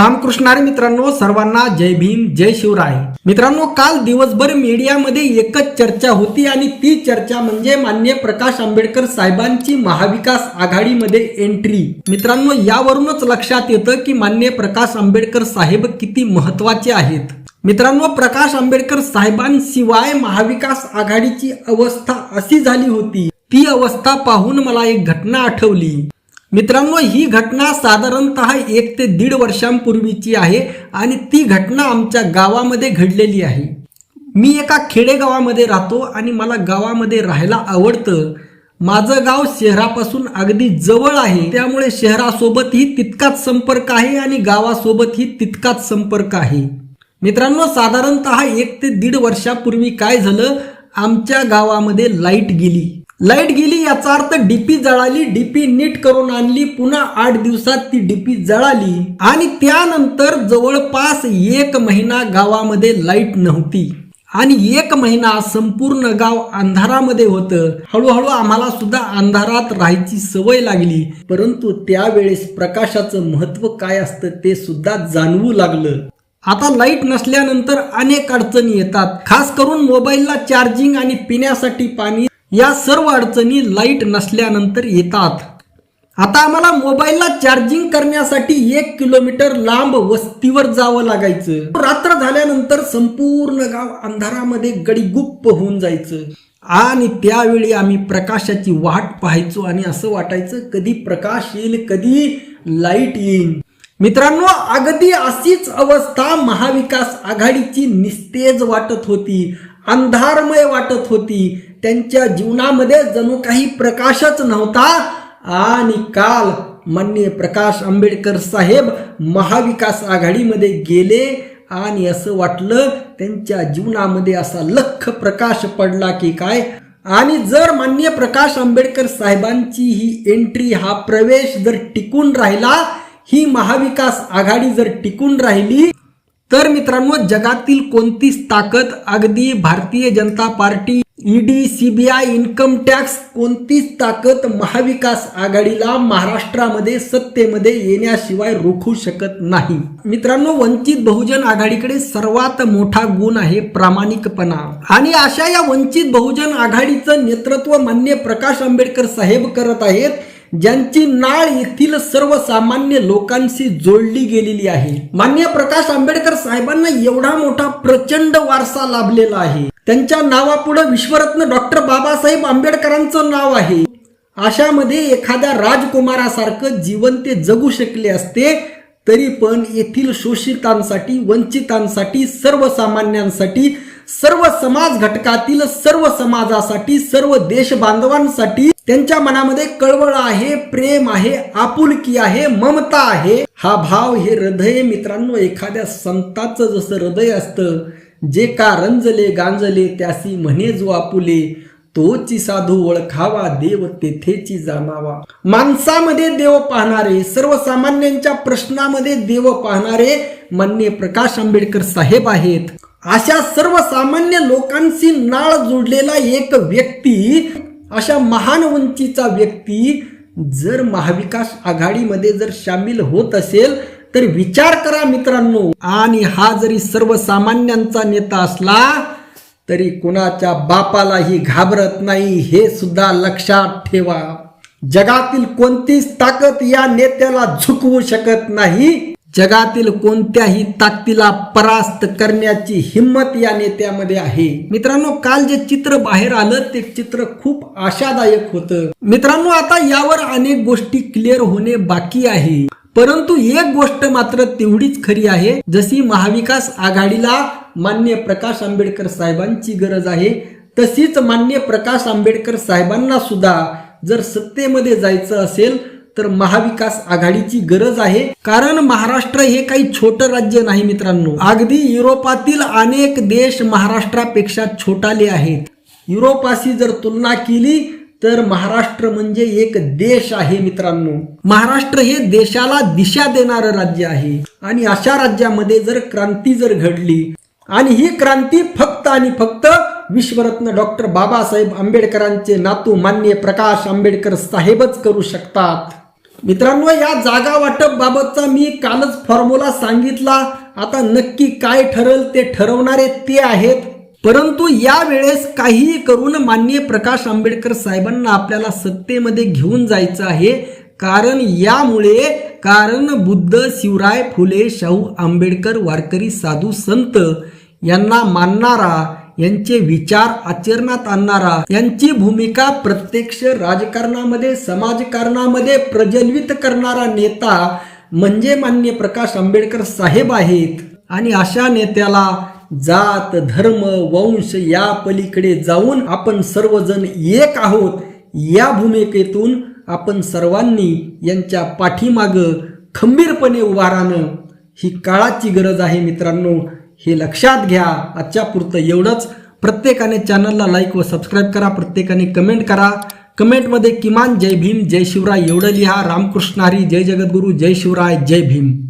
रामकृष्णारे मित्रांनो सर्वांना जय भीम जय शिवराय. मित्रांनो काल दिवसभर मीडियामध्ये एकच चर्चा होती आणि ती चर्चा म्हणजे मान्य प्रकाश आंबेडकर साहेबांची महाविकास आघाडीमध्ये एंट्री मित्रांनो यावरूनच लक्षात येतं की मान्य प्रकाश आंबेडकर साहेब किती महत्त्वाचे आहेत. मित्रांनो प्रकाश आंबेडकर साहेबांशिवाय महाविकास आघाडीची अवस्था अशी झाली होती. ती अवस्था पाहून मला एक घटना आठवली. मित्रांनो ही घटना साधारणतः एक ते दीड वर्षांपूर्वीची आहे आणि ती घटना आमच्या गावामध्ये घडलेली आहे. मी एका खेडेगावामध्ये राहतो आणि मला गावामध्ये राहायला आवडतं. माझं गाव शहरापासून अगदी जवळ आहे. त्यामुळे शहरासोबतही तितकाच संपर्क आहे आणि गावासोबतही तितकाच संपर्क आहे. मित्रांनो साधारणतः एक ते दीड वर्षापूर्वी काय झालं? आमच्या गावामध्ये लाइट गेली. लाइट गेली याचा अर्थ डीपी जळाली डीपी नीट करून आणली पुन्हा आठ दिवसात ती डीपी जळाली. आणि त्यानंतर जवळपास एक महिना गावामध्ये लाइट नव्हती. आणि एक महिना संपूर्ण गाव अंधारामध्ये होतं. हळूहळू आम्हाला सुद्धा अंधारात राहायची सवय लागली. परंतु त्यावेळेस प्रकाशाचं महत्त्व काय असतं ते सुद्धा जाणवू लागलं. आता लाइट नसल्यानंतर अनेक अडचणी येतात. खास करून मोबाईलला चार्जिंग आणि पिण्यासाठी पाणी या सर्व अडचणी लाइट नसल्यानंतर येतात. आता आम्हाला मोबाईलला चार्जिंग करण्यासाठी एक किलोमीटर लांब वस्तीवर जावं लागायचं. रात्र झाल्यानंतर संपूर्ण गाव अंधारामध्ये गडीगुप्प होऊन जायचं. आणि त्यावेळी आम्ही प्रकाशाची वाट पाहायचो आणि असं वाटायचं कधी प्रकाश येईल कधी लाइट येईल. मित्रांनो अगदी अशीच अवस्था महाविकास आघाडीची निस्तेज वाटत होती. अंधारमय वाटत होती. त्यांच्या जीवनामध्ये जणू काही प्रकाशच नव्हता. आणि काल मान्य प्रकाश आंबेडकर साहेब महाविकास आघाडीमध्ये गेले. आणि असं वाटलं त्यांच्या जीवनामध्ये असा लख प्रकाश पडला की काय? आणि जर मान्य प्रकाश आंबेडकर साहेबांची ही एंट्री हा प्रवेश जर टिकून राहिला ही महाविकास आघाडी जर टिकून राहिली तर मित्रांनो जगातील कोणतीच ताकद अगदी Bharatiya Janata Party ED CBI income tax कोणतीच ताकद महाविकास आघाडीला महाराष्ट्रामध्ये सत्तेमध्ये येण्याशिवाय रोखू शकत नाही? मित्रांनो वंचित बहुजन आघाडीकडे सर्वात मोठा गुण आहे प्रामाणिकपणा. आणि अशा या वंचित बहुजन आघाडीचं नेतृत्व मान्य प्रकाश आंबेडकर साहेब करत आहेत. ज्यांची नाळ येथील सर्वसामान्य लोकांशी जोडली गेलेली आहे. मान्य प्रकाश आंबेडकर साहेबांना एवढा मोठा प्रचंड वारसा लाभलेला आहे. त्यांच्या नावापुढे विश्वरत्न डॉक्टर बाबासाहेब आंबेडकरांचं नाव आहे. अशामध्ये एखाद्या राजकुमारासारखं जीवन ते जगू शकले असते तरी पण येथील शोषितांसाठी वंचितांसाठी सर्वसामान्यांसाठी सर्व समाज घटकातील सर्व समाजासाठी सर्व देशबांधवांसाठी त्यांच्या मनामध्ये कळवळ आहे प्रेम आहे आपुलकी आहे ममता आहे. हा भाव हे हृदय मित्रांनो. एखाद्या संताचं जसं हृदय असतं जे का रंजले गांजले त्यासी म्हणे जो आपुले तोची साधू ओळखावा देव तेथेची जाणावा. माणसामध्ये देव पाहणारे सर्वसामान्यांच्या प्रश्नामध्ये देव पाहणारे मान्य प्रकाश आंबेडकर साहेब आहेत. अशा सर्वसामान्य लोकांशी नाळ जोडलेला एक व्यक्ती अशा महान उंचीचा व्यक्ती जर महाविकास आघाडीमध्ये जर सामील होत असेल तर विचार करा मित्रांनो. आणि हा जरी सर्वसामान्यांचा नेता असला तरी कुणाच्या बापालाही घाबरत नाही हे सुद्धा लक्षात ठेवा. जगातील कोणतीच ताकद या नेत्याला झुकवू शकत नाही. जगातील कोणत्याही ताकदीला परास्त करण्याची हिंमत या नेत्यामध्ये आहे. मित्रांनो काल जे चित्र बाहेर आलं ते चित्र खूप आशादायक होतं. मित्रांनो आता यावर अनेक गोष्टी क्लिअर होणे बाकी आहे. परंतु एक गोष्ट मात्र तेवढीच खरी आहे जशी महाविकास आघाडीला मान्य प्रकाश आंबेडकर साहेबांची गरज आहे तशीच मान्य प्रकाश आंबेडकर साहेबांना सुद्धा जर सत्तेमध्ये जायचं असेल तर महाविकास आघाडीची गरज आहे. कारण महाराष्ट्र हे काही छोटं राज्य नाही मित्रांनो. अगदी युरोपातील अनेक देश महाराष्ट्रापेक्षा छोटाले आहेत. युरोपाशी जर तुलना केली तर महाराष्ट्र म्हणजे एक देश आहे मित्रांनो. महाराष्ट्र हे देशाला दिशा देणारं राज्य आहे. आणि अशा राज्यामध्ये जर क्रांती जर घडली आणि ही क्रांती फक्त आणि फक्त विश्वरत्न डॉक्टर बाबासाहेब आंबेडकरांचे नातू मान्य प्रकाश आंबेडकर साहेबच करू शकतात. मित्रांनो या जागा वाटप बाबतचा मी कालच फॉर्म्युला सांगितला. आता नक्की काय ठरल ते ठरवणारे ते आहेत. परंतु या वेळेस काहीही करून मान्य प्रकाश आंबेडकर साहेबांना आपल्याला सत्तेमध्ये घेऊन जायचं आहे. कारण यामुळे कारण बुद्ध शिवराय फुले शाहू आंबेडकर वारकरी साधू संत यांना मानणारा यांचे विचार आचरणात आणणारा यांची भूमिका प्रत्यक्ष राजकारणामध्ये समाजकारणामध्ये प्रज्वलित करणारा नेता म्हणजे मान्य प्रकाश आंबेडकर साहेब आहेत. आणि अशा नेत्याला जात धर्म वंश या पलीकडे जाऊन आपण सर्वजण एक आहोत या भूमिकेतून आपण सर्वांनी यांच्या पाठीमागं खंबीरपणे उभा राहणं ही काळाची गरज आहे मित्रांनो. हे लक्षात घ्या. आजच्या पुरतं एवढंच. प्रत्येकाने चॅनलला लाईक व सबस्क्राईब करा. प्रत्येकाने कमेंट करा. कमेंटमध्ये किमान जय भीम जय शिवराय एवढं लिहा. रामकृष्ण हरी जय जगद्गुरू जय शिवराय जय भीम.